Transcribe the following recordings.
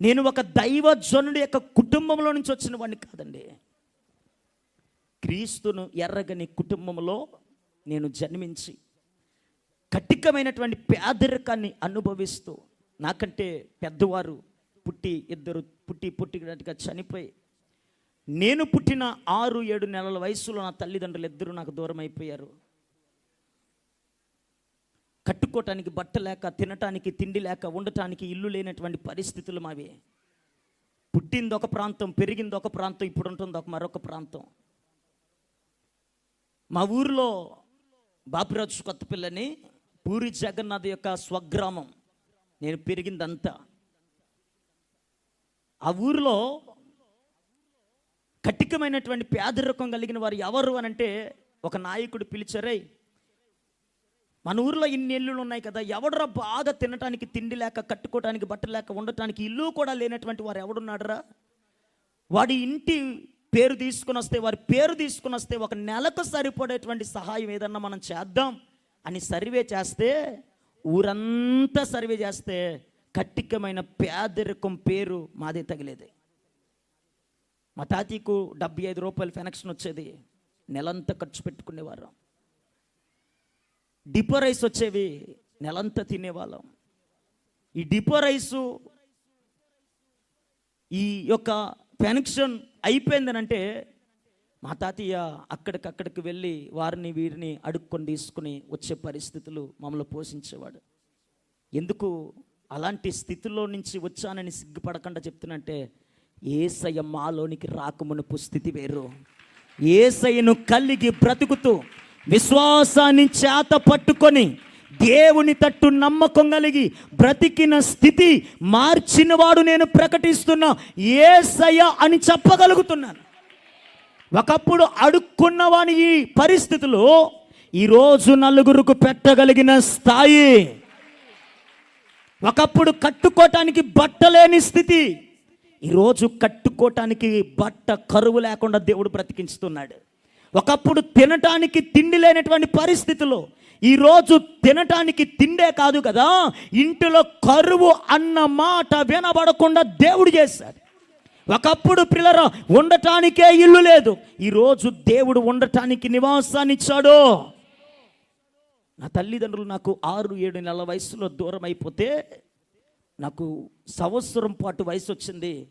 నేను ఒక దైవజనుడి యొక్క కుటుంబంలో నుంచి వచ్చిన వాడిని కాదండి. క్రీస్తును ఎర్రగని కుటుంబంలో నేను జన్మించి కఠికమైనటువంటి పేదరికాన్ని అనుభవిస్తూ నాకంటే పెద్దవారు పుట్టి ఇద్దరు పుట్టి పుట్టినట్టుగా చనిపోయి నేను పుట్టిన ఆరు ఏడు నెలల వయసులో నా తల్లిదండ్రులు ఇద్దరు నాకు దూరం అయిపోయారు కట్టుకోవటానికి బట్ట లేక తినటానికి తిండి లేక ఉండటానికి ఇల్లు లేనటువంటి పరిస్థితులు మావి. పుట్టింది ఒక ప్రాంతం పెరిగింది ఒక ప్రాంతం ఇప్పుడు ఉంటుంది ఒక మరొక ప్రాంతం. మా ఊరిలో బాపిరాజు కొత్తపిల్లని పూరి జగన్నాథ్ యొక్క స్వగ్రామం. నేను పెరిగిందంతా. ఆ ఊరిలో కఠికమైనటువంటి పేదరికం కలిగిన వారు ఎవరు అని అంటే ఒక నాయకుడు పిలిచారై మన ఊర్లో ఇన్ని ఇల్లులు ఉన్నాయి కదా ఎవడరా బాగా తినటానికి తిండి లేక కట్టుకోవడానికి బట్ట లేక ఉండటానికి ఇల్లు కూడా లేనటువంటి వారు ఎవడున్నాడరా? వాడి ఇంటి పేరు తీసుకుని వస్తే వారి పేరు తీసుకుని వస్తే ఒక నెలకు సరిపడేటువంటి సహాయం ఏదన్నా మనం చేద్దాం అని సర్వే చేస్తే ఊరంతా సర్వే చేస్తే కట్టికమైన పేదరికం పేరు మాదే తగిలేది. మా తాతీకు డెబ్బై ఐదు రూపాయలు ఫెనక్షన్ వచ్చేది నెలంతా ఖర్చు పెట్టుకునేవారు. డిపో రైస్ వచ్చేవి నెలంతా తినేవాళ్ళం. ఈ డిపో రైసు ఈ యొక్క పెన్షన్ అయిపోయిందనంటే మా తాతయ్య అక్కడికక్కడికి వెళ్ళి వారిని వీరిని అడుక్కొని తీసుకుని వచ్చే పరిస్థితులు మమ్మల్ని పోషించేవాడు. ఎందుకు అలాంటి స్థితిలో నుంచి వచ్చానని సిగ్గుపడకుండా చెప్తున్నంటే ఏసయ్య మాలోనికి రాకమునుపు స్థితి వేరు. ఏసయ్యను కలిగి బ్రతుకుతూ విశ్వాసాన్ని చేత పట్టుకొని దేవుని తట్టు నమ్మకం కలిగి బ్రతికిన స్థితి మార్చినవాడు నేను ప్రకటిస్తున్నా ఏసయ్య అని చెప్పగలుగుతున్నాను. ఒకప్పుడు అడుక్కున్నవాని ఈ పరిస్థితిలో ఈరోజు నలుగురుకు పెట్టగలిగిన స్థాయి. ఒకప్పుడు కట్టుకోవటానికి బట్టలేని స్థితి. ఈరోజు కట్టుకోవటానికి బట్ట కరువు లేకుండా దేవుడు బ్రతికించుతున్నాడు. ఒకప్పుడు తినటానికి తిండి లేనటువంటి పరిస్థితిలో ఈరోజు తినటానికి తిండే కాదు కదా. ఇంటిలో కరువు అన్న మాట వినబడకుండా దేవుడు చేశాడు. ఒకప్పుడు పిల్లర ఉండటానికే ఇల్లు లేదు. ఈరోజు దేవుడు ఉండటానికి నివాసాన్ని ఇచ్చాడు. నా తల్లిదండ్రులు నాకు ఆరు ఏడు నెలల వయసులో దూరం అయిపోతే నాకు సంవత్సరం పాటు వయసు వచ్చింది.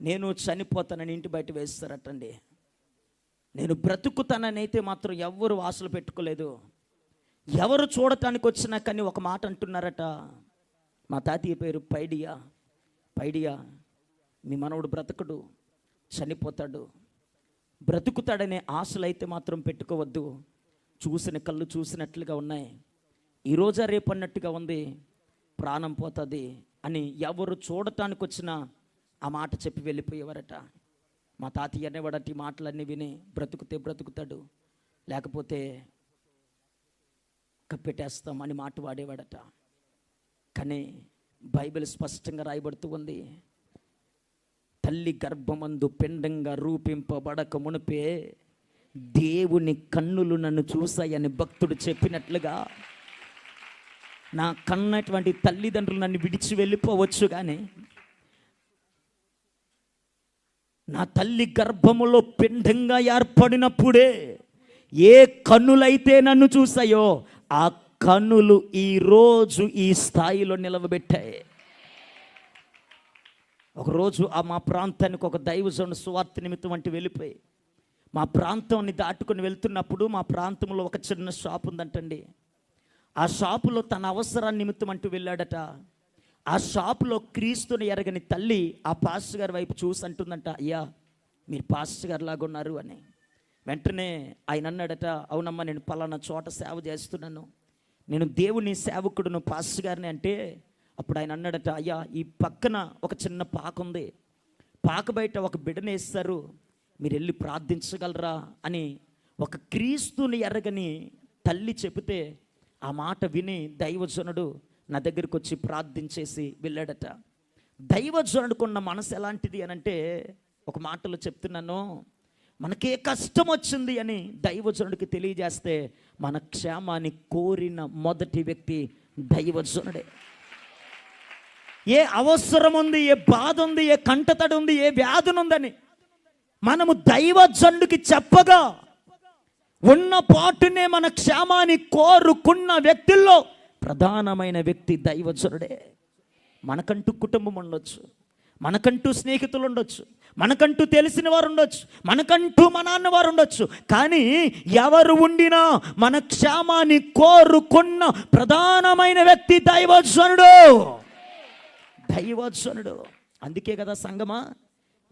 నేను చనిపోతానని ఇంటి బయట వేస్తారటండి. నేను బ్రతుకుతాననైతే మాత్రం ఎవ్వరు ఆశలు పెట్టుకోలేదు. ఎవరు చూడటానికి వచ్చినా కానీ ఒక మాట అంటున్నారట మా తాతయ్య పేరు పైడియా పైడియా మీ మనవడు బ్రతకడు చనిపోతాడు. బ్రతుకుతాడనే ఆశలు అయితే మాత్రం పెట్టుకోవద్దు. చూసిన కళ్ళు చూసినట్లుగా ఉన్నాయి. ఈరోజా రేపు అన్నట్టుగా ఉంది. ప్రాణం పోతుంది అని ఎవరు చూడటానికి వచ్చినా ఆ మాట చెప్పి వెళ్ళిపోయేవారట. మా తాతయ్య అనేవాడు ఈ మాటలన్నీ విని బ్రతుకుతే బ్రతుకుతాడు లేకపోతే కప్పెట్టేస్తాం అని మాట వాడేవాడట. కానీ బైబిల్ స్పష్టంగా రాయబడుతూ ఉంది తల్లి గర్భమందు పిండంగా రూపింపబడక మునిపే దేవుని కన్నులు నన్ను చూశాయని భక్తుడు చెప్పినట్లుగా నా కన్నటువంటి తల్లిదండ్రులు నన్ను విడిచి వెళ్ళిపోవచ్చు కానీ నా తల్లి గర్భములో పిండంగా ఏర్పడినప్పుడే ఏ కన్నులైతే నన్ను చూసాయో ఆ కన్నులు ఈరోజు ఈ స్థాయిలో నిలవబెట్టాయి. ఒకరోజు ఆ మా ప్రాంతానికి ఒక దైవజను సువార్త నిమిత్తం వంటి వెళ్ళిపోయి మా ప్రాంతాన్ని దాటుకొని వెళ్తున్నప్పుడు మా ప్రాంతంలో ఒక చిన్న షాప్ ఉందంటండి. ఆ షాపులో తన అవసరాన్ని నిమిత్తం అంటూ వెళ్ళాడట. ఆ షాపులో క్రీస్తుని ఎరగని తల్లి ఆ పాస్టర్ గారి వైపు చూసి అంటుందంట అయ్యా మీరు పాస్టర్ గారు లాగా ఉన్నారు అని. వెంటనే ఆయన అన్నాడట అవునమ్మా నేను పలానా చోట సేవ చేస్తున్నాను. నేను దేవుని సేవకుడును పాస్టర్ గారిని అంటే అప్పుడు ఆయన అన్నాడట అయ్యా ఈ పక్కన ఒక చిన్న పాక ఉంది. పాక బయట ఒక బిడ్డను వేస్తారు. మీరు వెళ్ళి ప్రార్థించగలరా? అని ఒక క్రీస్తుని ఎరగని తల్లి చెబితే ఆ మాట విని దైవజనుడు నా దగ్గరికి వచ్చి ప్రార్థించేసి వెళ్ళాడట. దైవజనుడుకున్న మనసు ఎలాంటిది అని అంటే ఒక మాటలో చెప్తున్నాను మనకే కష్టం వచ్చింది అని దైవజనుడికి తెలియజేస్తే మన క్షేమాన్ని కోరిన మొదటి వ్యక్తి దైవజనుడే. ఏ అవసరం ఉంది ఏ బాధ ఉంది ఏ కంటతడి ఉంది ఏ వ్యాధుని ఉందని మనము దైవజనుడికి చెప్పగా ఉన్న పాటునే మన క్షేమాన్ని కోరుకున్న వ్యక్తుల్లో ప్రధానమైన వ్యక్తి దైవజనుడే. మనకంటూ కుటుంబం ఉండొచ్చు. మనకంటూ స్నేహితులు ఉండొచ్చు. మనకంటూ తెలిసిన వారు ఉండొచ్చు. మనకంటూ మా నాన్న వారు ఉండొచ్చు. కానీ ఎవరు ఉండినా మన క్షేమాన్ని కోరుకున్న ప్రధానమైన వ్యక్తి దైవజనుడు. దైవజనుడు. అందుకే కదా సంగమా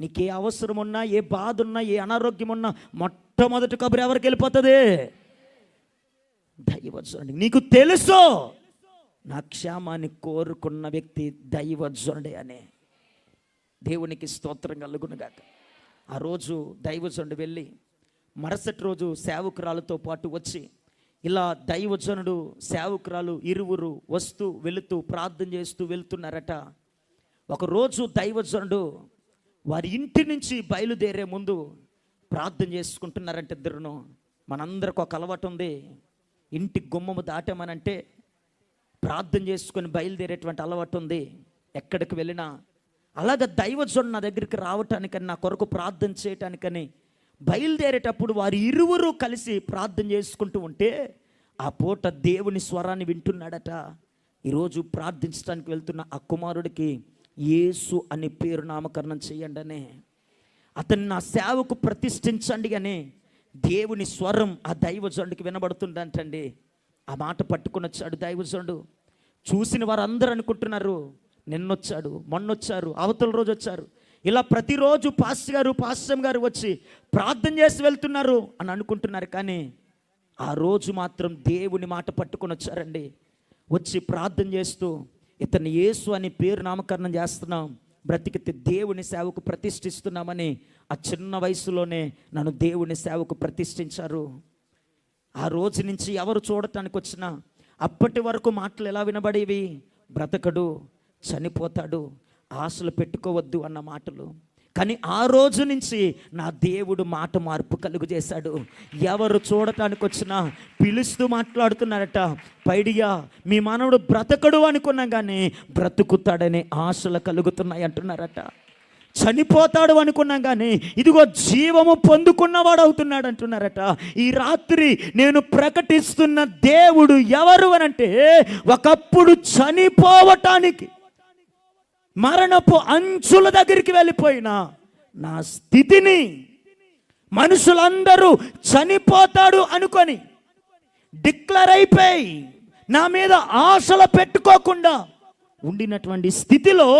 నీకే అవసరం ఉన్నా ఏ బాధ ఉన్నా ఏ అనారోగ్యం ఉన్నా మొట్టమొదటి కబురు ఎవరికి వెళ్ళిపోతుంది? దైవజనుడు. నీకు తెలుసు? నా క్షేమాన్ని కోరుకున్న వ్యక్తి దైవజనుడే అనే. దేవునికి స్తోత్రం కలుగునుగాక ఆ రోజు దైవజనుడు వెళ్ళి మరుసటి రోజు సేవకురాలతో పాటు వచ్చి ఇలా దైవజనుడు సేవకురాలు ఇరువురు వస్తూ వెళుతూ ప్రార్థన చేస్తూ వెళ్తున్నారట. ఒకరోజు దైవజనుడు వారి ఇంటి నుంచి బయలుదేరే ముందు ప్రార్థన చేసుకుంటున్నారంట ఇద్దరును. మనందరికి ఒక అలవాటు ఉంది. ఇంటి గుమ్మము దాటామనంటే ప్రార్థన చేసుకొని బయలుదేరేటువంటి అలవాటు ఉంది. ఎక్కడికి వెళ్ళినా అలాగ దైవజుడు నా దగ్గరికి రావటానికని నా కొరకు ప్రార్థన చేయటానికని బయలుదేరేటప్పుడు వారి ఇరువురు కలిసి ప్రార్థన చేసుకుంటూ ఉంటే ఆ పూట దేవుని స్వరాన్ని వింటున్నాడట. ఈరోజు ప్రార్థించడానికి వెళ్తున్న ఆ కుమారుడికి యేసు అని పేరు నామకరణం చేయండి అతన్ని నా సేవకు ప్రతిష్ఠించండి అని దేవుని స్వరం ఆ దైవజనుడికి వినబడుతుందంటండి. ఆ మాట పట్టుకొని వచ్చాడు దైవజనుడు చూసిన వారందరూ అనుకుంటున్నారు నిన్నొచ్చాడు మొన్నొచ్చారు అవతల రోజు వచ్చారు. ఇలా ప్రతిరోజు పాస్టర్ గారు పాస్టర్ గారు వచ్చి ప్రార్థన చేసి వెళ్తున్నారు అని అనుకుంటున్నారు కానీ ఆ రోజు మాత్రం దేవుని మాట పట్టుకొని వచ్చారండి వచ్చి ప్రార్థన చేస్తూ ఇతను యేసు అని పేరు నామకరణం చేస్తున్నాం. బ్రతికితే దేవుని సేవకు ప్రతిష్ఠిస్తున్నామని ఆ చిన్న వయసులోనే నన్ను దేవుని సేవకు ప్రతిష్ఠించారు. ఆ రోజు నుంచి ఎవరు చూడటానికి వచ్చినా అప్పటి వరకు మాటలు ఎలా వినబడేవి? బ్రతకడు చనిపోతాడు ఆశలు పెట్టుకోవద్దు అన్న మాటలు. కానీ ఆ రోజు నుంచి నా దేవుడు మాట మార్పు కలుగు చేశాడు. ఎవరు చూడటానికి వచ్చినా పిలుస్తూ మాట్లాడుతున్నారట పైడియా మీ మానవుడు బ్రతకడు అనుకున్నా కానీ బ్రతుకుతాడనే ఆశలు కలుగుతున్నాయి అంటున్నారట. చనిపోతాడు అనుకున్నాం కానీ ఇదిగో జీవము పొందుకున్నవాడు అవుతున్నాడు అంటున్నారట. ఈ రాత్రి నేను ప్రకటిస్తున్న దేవుడు ఎవరు అనంటే ఒకప్పుడు చనిపోవటానికి మరణపు అంచుల దగ్గరికి వెళ్ళిపోయిన నా స్థితిని మనుషులందరూ చనిపోతాడు అనుకొని డిక్లర్ అయిపోయి నా మీద ఆశలు పెట్టుకోకుండా ఉండినటువంటి స్థితిలో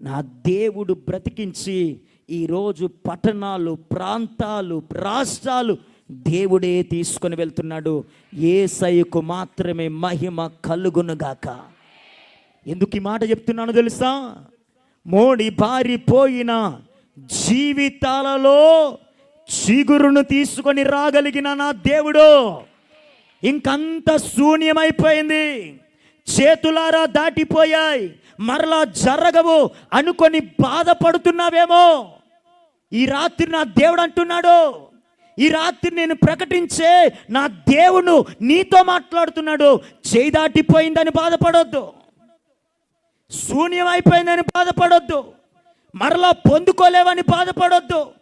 నా దేవుడు బ్రతికించి ఈరోజు పట్టణాలు ప్రాంతాలు రాష్ట్రాలు దేవుడే తీసుకొని వెళ్తున్నాడు. ఏసైకు మాత్రమే మహిమ కలుగునుగాక. ఎందుకు ఈ మాట చెప్తున్నాను తెలుసా? మోడి బారిపోయిన జీవితాలలో చిగురును తీసుకొని రాగలిగిన నా దేవుడు. ఇంకంత శూన్యమైపోయింది. చేతులారా దాటిపోయాయి. మరలా జరగవు అనుకొని బాధపడుతున్నావేమో. ఈ రాత్రి నా దేవుడు అంటున్నాడు. ఈ రాత్రి నేను ప్రకటించే నా దేవుడు నీతో మాట్లాడుతున్నాడు. చేయి దాటిపోయిందని బాధపడొద్దు. శూన్యమైపోయిందని బాధపడొద్దు. మరలా పొందుకోలేవని బాధపడొద్దు.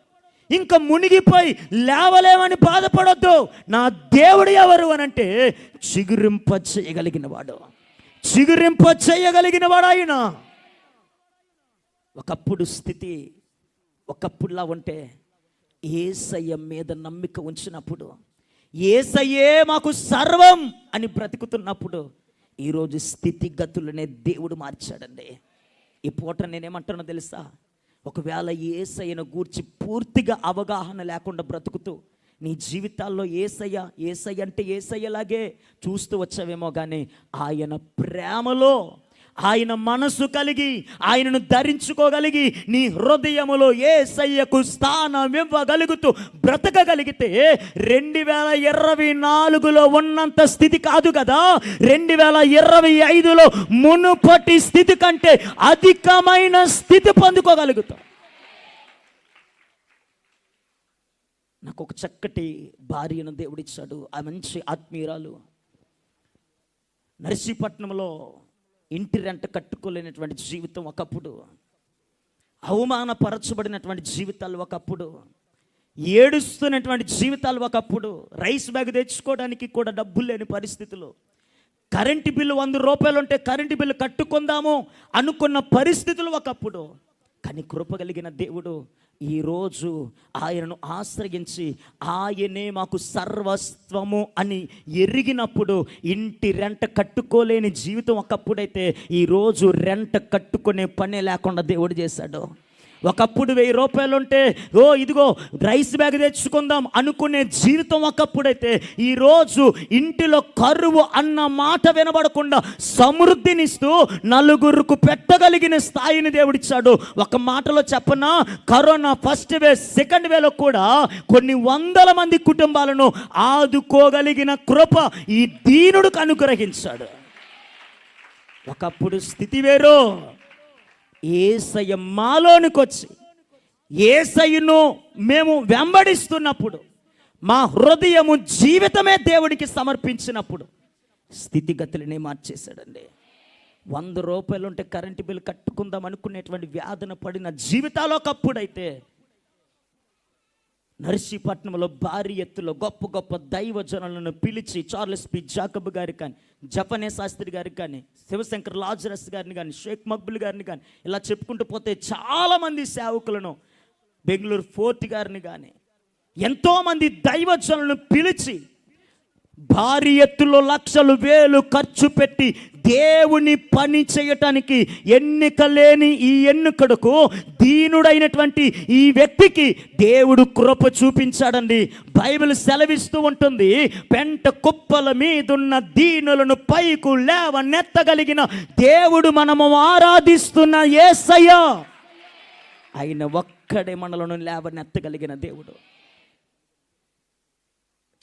ఇంకా మునిగిపోయి లేవలేమని బాధపడొద్దు. నా దేవుడు ఎవరు అని అంటే చిగురింప చేయగలిగిన వాడు. చిగురింప చేయగలిగిన వాడు ఆయన. ఒకప్పుడు స్థితి ఒకప్పుడులా ఉంటే ఏసయ్య మీద నమ్మిక ఉంచినప్పుడు ఏసయ్యే మాకు సర్వం అని బ్రతుకుతున్నప్పుడు ఈరోజు స్థితిగతులనే దేవుడు మార్చాడండి. ఈ పూట నేనేమంటానో తెలుసా? ఒకవేళ ఏసయ్యను గూర్చి పూర్తిగా అవగాహన లేకుండా బ్రతుకుతూ నీ జీవితాల్లో ఏసయ్య ఏసయ్య అంటే ఏసయ్యలాగే చూస్తూ వచ్చావేమో కానీ ఆయన ప్రేమలో ఆయన మనసు కలిగి ఆయనను ధరించుకోగలిగి నీ హృదయములో ఏసయ్యకు స్థానం ఇవ్వగలుగుతూ బ్రతకగలిగితే రెండు వేల ఇరవై నాలుగులో ఉన్నంత స్థితి కాదు కదా. రెండు వేల ఇరవై ఐదులో మునుపటి స్థితి కంటే అధికమైన స్థితి పొందుకోగలుగుతాం. నాకు ఒక చక్కటి భార్యను దేవుడిచ్చాడు. ఆ మంచి ఆత్మీయురాలు. నర్సీపట్నంలో ఇంటి రెంట కట్టుకోలేనటువంటి జీవితం ఒకప్పుడు. అవమానపరచబడినటువంటి జీవితాలు ఒకప్పుడు. ఏడుస్తున్నటువంటి జీవితాలు ఒకప్పుడు. రైస్ బ్యాగ్ తెచ్చుకోవడానికి కూడా డబ్బులు లేని పరిస్థితులు. కరెంటు బిల్లు వంద రూపాయలు ఉంటే కరెంటు బిల్లు కట్టుకుందాము అనుకున్న పరిస్థితులు ఒకప్పుడు. కానీ కృప కలిగిన దేవుడు ఈరోజు ఆయనను ఆశ్రయించి ఆయనే మాకు సర్వస్వము అని ఎరిగినప్పుడు ఇంటి రెంట కట్టుకోలేని జీవితం ఒకప్పుడైతే ఈరోజు రెంట కట్టుకునే పనే లేకుండా దేవుడు చేశాడు. ఒకప్పుడు వెయ్యి రూపాయలు ఉంటే ఓ ఇదిగో రైస్ బ్యాగ్ తెచ్చుకుందాం అనుకునే జీవితం ఒకప్పుడైతే ఈరోజు ఇంటిలో కరువు అన్న మాట వినబడకుండా సమృద్ధినిస్తూ నలుగురుకు పెట్టగలిగిన స్థాయిని దేవుడిచ్చాడు. ఒక మాటలో చెప్పనా? కరోనా ఫస్ట్ వే సెకండ్ వేలో కూడా కొన్ని వందల మంది కుటుంబాలను ఆదుకోగలిగిన కృప ఈ దీనుడికి అనుగ్రహించాడు. ఒకప్పుడు స్థితి వేరు. ఏసయ్య మాలోనికి వచ్చి ఏసయ్యను మేము వెంబడిస్తున్నప్పుడు మా హృదయము జీవితమే దేవుడికి సమర్పించినప్పుడు స్థితిగతులనే మార్చేశాడండి. వంద రూపాయలు ఉంటే కరెంటు బిల్ కట్టుకుందాం అనుకునేటువంటి వ్యాధన పడిన జీవితాలు ఒకప్పుడైతే నర్సీపట్నంలో భారీ ఎత్తులో గొప్ప గొప్ప దైవజనులను పిలిచి చార్లెస్ పి. జాకబ్ గారి కానీ జపనే శాస్త్రి గారికి కానీ శివశంకర్ లాజరస్ గారిని కానీ షేక్ మక్బుల్ గారిని కానీ ఇలా చెప్పుకుంటూ పోతే చాలామంది సేవకులను బెంగళూరు ఫోర్ట్ గారిని కానీ ఎంతోమంది దైవజనులను పిలిచి భారీ ఎత్తులో లక్షలు వేలు ఖర్చు పెట్టి దేవుని పని చేయటానికి ఎన్నిక లేని ఈ ఎన్నికడుకు దీనుడైనటువంటి ఈ వ్యక్తికి దేవుడు కృప చూపించాడండి. బైబిల్ సెలవిస్తూ ఉంటుంది పెంట కుప్పల మీదున్న దీనులను పైకు లేవనెత్తగలిగిన దేవుడు మనము ఆరాధిస్తున్న ఏసయ్య. ఆయన ఒక్కడే మనలను లేవనెత్తగలిగిన దేవుడు.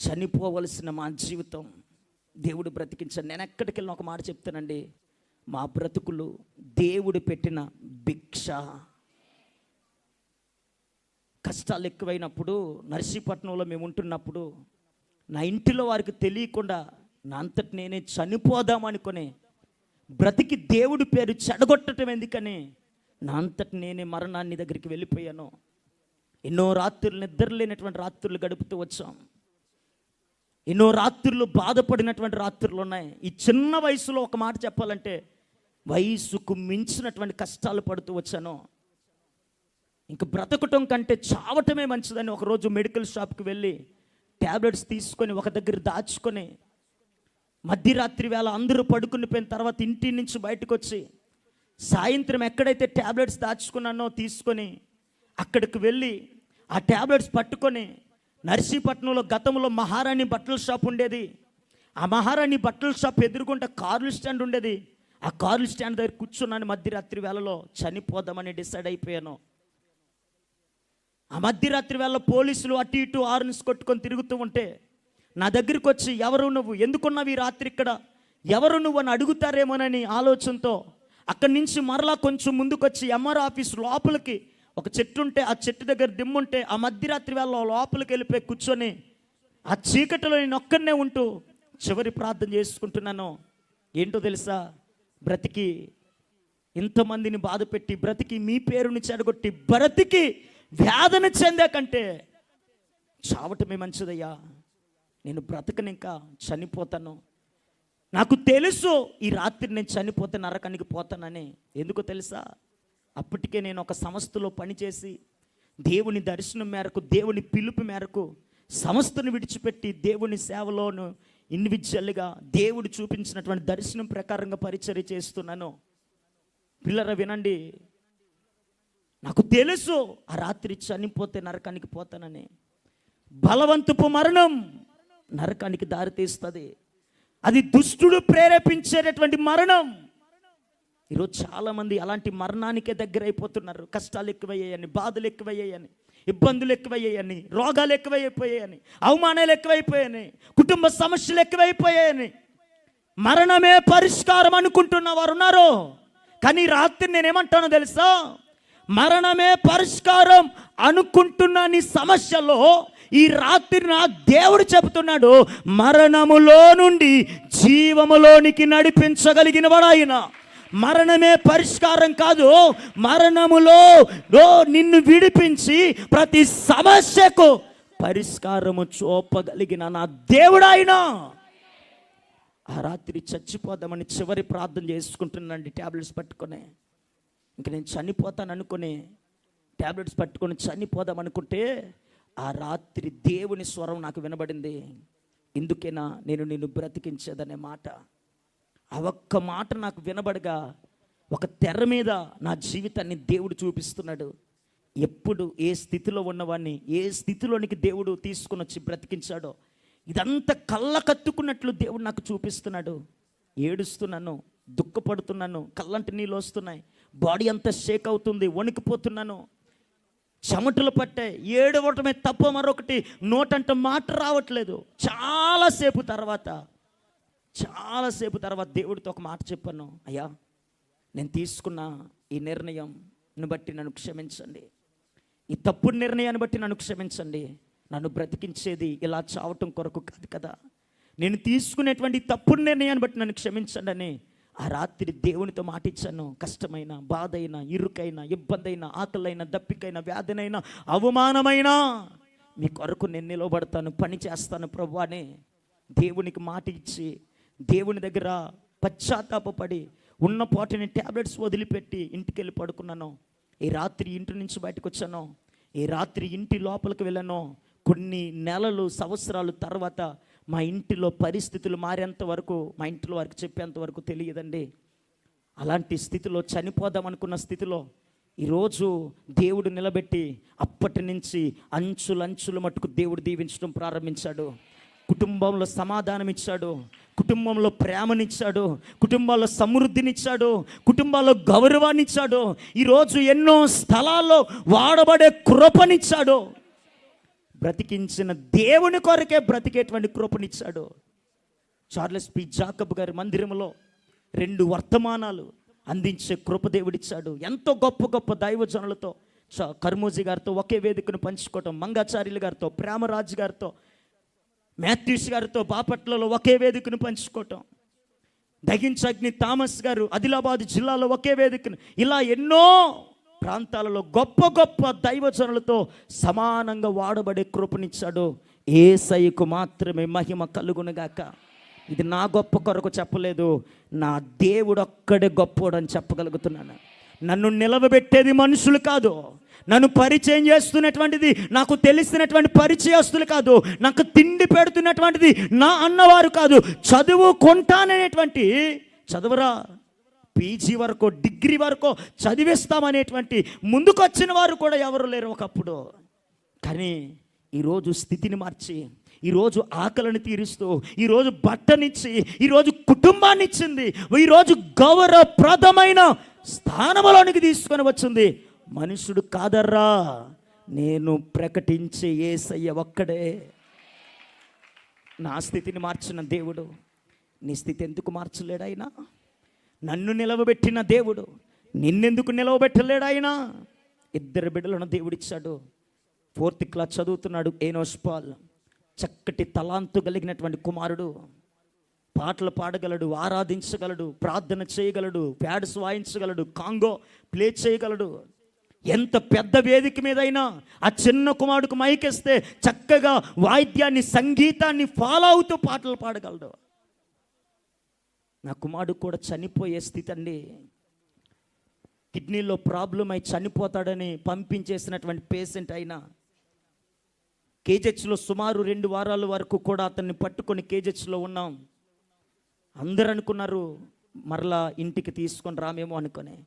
చనిపోవలసిన మా జీవితం. దేవుడు బ్రతికించాడు. నేను ఎక్కడికి వెళ్ళిన ఒక మాట చెప్తానండి. మా బ్రతుకులు దేవుడు పెట్టిన భిక్ష. కష్టాలు ఎక్కువైనప్పుడు నర్సీపట్నంలో మేము ఉంటున్నప్పుడు నా ఇంటిలో వారికి తెలియకుండా నా అంతటి నేనే చనిపోదామనుకునే బ్రతికి దేవుడి పేరు చెడగొట్టడం ఎందుకని నా అంతటి నేనే మరణాన్ని దగ్గరికి వెళ్ళిపోయాను. ఎన్నో రాత్రులు నిద్రలేనటువంటి రాత్రులు గడుపుతూ వచ్చాం. ఎన్నో రాత్రులు బాధపడినటువంటి రాత్రులు ఉన్నాయి. ఈ చిన్న వయసులో ఒక మాట చెప్పాలంటే వయసుకు మించినటువంటి కష్టాలు పడుతూ వచ్చాను. ఇంక బ్రతకటం కంటే చావటమే మంచిదని ఒకరోజు మెడికల్ షాప్కి వెళ్ళి ట్యాబ్లెట్స్ తీసుకొని ఒక దగ్గర దాచుకొని మధ్యరాత్రి వేళ అందరూ పడుకుని పోయిన తర్వాత ఇంటి నుంచి బయటకు వచ్చి సాయంత్రం ఎక్కడైతే ట్యాబ్లెట్స్ దాచుకున్నానో తీసుకొని అక్కడికి వెళ్ళి ఆ ట్యాబ్లెట్స్ పట్టుకొని నర్సీపట్నంలో గతంలో మహారాణి బట్టల షాప్ ఉండేది. ఆ మహారాణి బట్టల షాప్ ఎదుర్కొంటే కార్లు స్టాండ్ ఉండేది. ఆ కార్లు స్టాండ్ దగ్గర కూర్చున్నాను మధ్యరాత్రి వేళలో చనిపోదామని డిసైడ్ అయిపోయాను. ఆ మధ్యరాత్రి వేళ పోలీసులు అటు ఇటు ఆర్న్స్ కొట్టుకొని తిరుగుతూ ఉంటే నా దగ్గరికి వచ్చి ఎవరు నువ్వు? ఎందుకున్నావు ఈ రాత్రి ఇక్కడ? ఎవరు నువ్వు అని అడుగుతారేమోనని ఆలోచనతో అక్కడి నుంచి మరలా కొంచెం ముందుకొచ్చి ఎంఆర్ ఆఫీస్ లోపలికి ఒక చెట్టు ఉంటే ఆ చెట్టు దగ్గర దిమ్ముంటే ఆ మధ్యరాత్రి వేళ లోపలికి వెళ్ళిపోయి కూర్చొని ఆ చీకటిలో నేను ఒక్కడనే ఉంటూ చివరి ప్రార్థన చేసుకుంటున్నాను. ఏంటో తెలుసా? బ్రతికి ఇంతమందిని బాధ పెట్టి బ్రతికి మీ పేరుని చెడగొట్టి బ్రతికి వేదన చెందే కంటే చావటమే మంచిదయ్యా. నేను బ్రతకని ఇంకా చనిపోతాను. నాకు తెలుసు ఈ రాత్రి నేను చనిపోతే నరకానికి పోతానని. ఎందుకో తెలుసా? అప్పటికే నేను ఒక సంస్థలో పనిచేసి దేవుని దర్శనం మేరకు దేవుని పిలుపు మేరకు సంస్థను విడిచిపెట్టి దేవుని సేవలోను ఇండివిజువల్గా దేవుడు చూపించినటువంటి దర్శనం ప్రకారంగా పరిచర్య చేస్తున్నాను. పిల్లర వినండి. నాకు తెలుసు ఆ రాత్రి చనిపోతే నరకానికి పోతానని. బలవంతపు మరణం నరకానికి దారితీస్తుంది. అది దుష్టుడు ప్రేరేపించేటటువంటి మరణం. ఈరోజు చాలామంది అలాంటి మరణానికే దగ్గర అయిపోతున్నారు కష్టాలు ఎక్కువయ్యాయని బాధలు ఎక్కువయ్యాయని ఇబ్బందులు ఎక్కువయ్యాయని రోగాలు ఎక్కువైపోయాయని అవమానాలు ఎక్కువైపోయాయని కుటుంబ సమస్యలు ఎక్కువైపోయాయని. మరణమే పరిష్కారం అనుకుంటున్న వారు ఉన్నారు. కానీ రాత్రి నేనేమంటానో తెలుసా? మరణమే పరిష్కారం అనుకుంటున్న నీ సమస్యలో ఈ రాత్రి నా దేవుడు చెబుతున్నాడు మరణములో నుండి జీవములోనికి నడిపించగలిగిన వాడు ఆయన. మరణమే పరిష్కారం కాదు. మరణములో నిన్ను విడిపించి ప్రతి సమస్యకు పరిష్కారము చూపగలిగిన నా దేవుడాయన ఆ రాత్రి చచ్చిపోదామని చివరి ప్రార్థన చేసుకుంటున్నానండి. ట్యాబ్లెట్స్ పట్టుకొని. ఇంక నేను చనిపోతాను అనుకుని ట్యాబ్లెట్స్ పట్టుకొని చనిపోదాం అనుకుంటే ఆ రాత్రి దేవుని స్వరం నాకు వినబడింది. ఇందుకేనా నేను నిన్ను బ్రతికించేదనే మాట. ఆ ఒక్క మాట నాకు వినబడగా ఒక తెర మీద నా జీవితాన్ని దేవుడు చూపిస్తున్నాడు. ఎప్పుడు ఏ స్థితిలో ఉన్నవాడిని ఏ స్థితిలోనికి దేవుడు తీసుకుని వచ్చి బ్రతికించాడో ఇదంతా కళ్ళ కత్తుకున్నట్లు దేవుడు నాకు చూపిస్తున్నాడు. ఏడుస్తున్నాను దుఃఖపడుతున్నాను కళ్ళంటి నీళ్ళు వస్తున్నాయి బాడీ అంతా షేక్ అవుతుంది వణికిపోతున్నాను. చెమటలు పట్టాయి ఏడవటమే తప్ప మరొకటి నోటంట మాట రావట్లేదు. చాలాసేపు తర్వాత చాలాసేపు తర్వాత దేవుడితో ఒక మాట చెప్పాను. అయ్యా నేను తీసుకున్న ఈ నిర్ణయంను బట్టి నన్ను క్షమించండి. ఈ తప్పుడు నిర్ణయాన్ని బట్టి నన్ను క్షమించండి. నన్ను బ్రతికించేది ఇలా చావటం కొరకు కాదు కదా. నేను తీసుకునేటువంటి తప్పుడు నిర్ణయాన్ని బట్టి నన్ను క్షమించండి అని ఆ రాత్రి దేవునితో మాటిచ్చాను కష్టమైన బాధ అయినా ఇరుకైన ఇబ్బంది అయినా ఆకలైన దప్పికైన వ్యాధినైనా అవమానమైనా మీ కొరకు నేను నిలబడతాను పని చేస్తాను ప్రభు అని దేవునికి మాట ఇచ్చి దేవుని దగ్గర పశ్చాత్తాపడి ఉన్న పాటిని ట్యాబ్లెట్స్ వదిలిపెట్టి ఇంటికి వెళ్ళి పడుకున్నాను. ఈ రాత్రి ఇంటి నుంచి బయటకు వచ్చాను. ఈ రాత్రి ఇంటి లోపలికి వెళ్ళాను. కొన్ని నెలలు సంవత్సరాలు తర్వాత మా ఇంటిలో పరిస్థితులు మారేంత వరకు మా ఇంటిలో వారికి చెప్పేంత వరకు తెలియదండి. అలాంటి స్థితిలో చనిపోదాం అనుకున్న స్థితిలో ఈరోజు దేవుడు నిలబెట్టి అప్పటి నుంచి అంచులంచుల మట్టుకు దేవుడు దీవించడం ప్రారంభించాడు. కుటుంబంలో సమాధానం ఇచ్చాడు కుటుంబంలో ప్రేమనిచ్చాడు కుటుంబాల్లో సమృద్ధినిచ్చాడు కుటుంబాల్లో గౌరవాన్నిచ్చాడు ఈరోజు ఎన్నో స్థలాల్లో వాడబడే కృపనిచ్చాడు. బ్రతికించిన దేవుని కొరకే బ్రతికేటువంటి కృపనిచ్చాడు. Charles P. జాకబ్ గారి మందిరంలో రెండు వర్తమానాలు అందించే కృప దేవుడిచ్చాడు. ఎంతో గొప్ప గొప్ప దైవజనులతో చ- గారితో ఒకే వేదికను పంచుకోవటం మంగాచార్యులు గారితో ప్రేమరాజు గారితో మాథ్యూస్ గారితో బాపట్లలో ఒకే వేదికను పంచుకోవటం. దగించగ్ని థామస్ గారు ఆదిలాబాద్ జిల్లాలో ఒకే వేదికను. ఇలా ఎన్నో ప్రాంతాలలో గొప్ప గొప్ప దైవజనులతో సమానంగా వాడబడే కృపనిచ్చాడు. ఏసైకు మాత్రమే మహిమ కలుగునుగాక. ఇది నా గొప్ప కొరకు చెప్పలేదు. నా దేవుడు ఒక్కడే అని చెప్పగలుగుతున్నాను. నన్ను నిలవబెట్టేది మనుషులు కాదు. నన్ను పరిచయం చేస్తున్నటువంటిది నాకు తెలిసినటువంటి పరిచయస్తులు కాదు. నాకు తిండి పెడుతున్నటువంటిది నా అన్నవారు కాదు. చదువు కొంటాననేటువంటి చదువురా? పీజీ వరకు డిగ్రీ వరకు చదివిస్తామనేటువంటి ముందుకొచ్చిన వారు కూడా ఎవరు లేరు ఒకప్పుడు. కానీ ఈరోజు స్థితిని మార్చి ఈరోజు ఆకలిని తీరుస్తూ ఈరోజు బట్టనిచ్చి ఈరోజు కుటుంబాన్ని ఇచ్చింది ఈరోజు గౌరవప్రదమైన స్థానంలోనికి తీసుకొని వచ్చింది. మనుషుడు కాదర్రా నేను ప్రకటించే ఏసయ్య ఒక్కడే. నా స్థితిని మార్చిన దేవుడు నీ స్థితి ఎందుకు మార్చలేడాయినా నన్ను నిలవబెట్టిన దేవుడు నిన్నెందుకు నిలవబెట్టలేడాయినా ఇద్దరు బిడ్డలను దేవుడిచ్చాడు. ఫోర్త్ క్లాస్ చదువుతున్నాడు ఏనోస్ పాల్. చక్కటి తలాంతు కలిగినటువంటి కుమారుడు. పాటలు పాడగలడు ఆరాధించగలడు ప్రార్థన చేయగలడు ప్యాడ్స్ వాయించగలడు కాంగో ప్లే చేయగలడు. ఎంత పెద్ద వేదిక మీదైనా ఆ చిన్న కుమారుడికి మైకేస్తే చక్కగా వాయిద్యాన్ని సంగీతాన్ని ఫాలో అవుతూ పాటలు పాడగలడు. నా కుమారుడు కూడా చనిపోయే స్థితి అండి. కిడ్నీలో ప్రాబ్లం అయి చనిపోతాడని పంపించేసినటువంటి పేషెంట్ అయినా కేజెచ్లో సుమారు రెండు వారాల వరకు కూడా అతన్ని పట్టుకొని కేజెచ్లో ఉన్నాం. అందరు అనుకున్నారు మరలా ఇంటికి తీసుకొని రామేమో అనుకొని.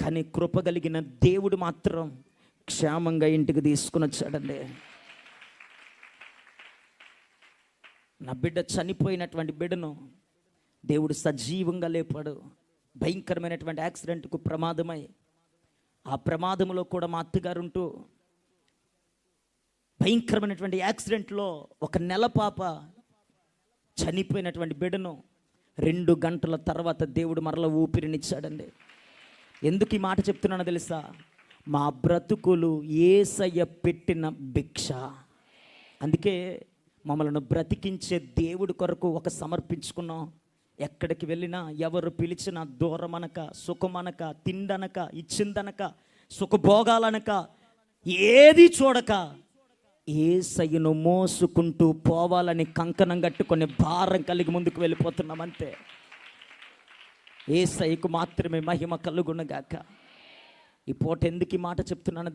కానీ కృప కలిగిన దేవుడు మాత్రం క్షేమంగా ఇంటికి తీసుకుని వచ్చాడండి. నా బిడ్డ చనిపోయినటువంటి బిడ్డను దేవుడు సజీవంగా లేపాడు. భయంకరమైనటువంటి యాక్సిడెంట్కు ప్రమాదమై ఆ ప్రమాదంలో కూడా మా అత్తగారు ఉంటూ భయంకరమైనటువంటి యాక్సిడెంట్లో ఒక నెల పాప చనిపోయినటువంటి బిడ్డను రెండు గంటల తర్వాత దేవుడు మరల ఊపిరినిచ్చాడండి. ఎందుకు ఈ మాట చెప్తున్నానో తెలుసా? మా బ్రతుకులు ఏసయ్య పెట్టిన భిక్ష. అందుకే మమ్మల్ని బ్రతికించే దేవుడి కొరకు ఒక సమర్పించుకున్నాం. ఎక్కడికి వెళ్ళినా ఎవరు పిలిచినా దూరమనక సుఖమనక తిండనక ఇచ్చిందనక సుఖభోగాలనక ఏది చూడక ఏసయ్యను మోసుకుంటూ పోవాలని కంకణం కట్టుకొని భారం కలిగి ముందుకు వెళ్ళిపోతున్నాం అంతే ఏసయ్యకు మాత్రమే మహిమ కలుగునగాక. ఈ పూట ఎందుకు ఈ మాట చెప్తున్నాను?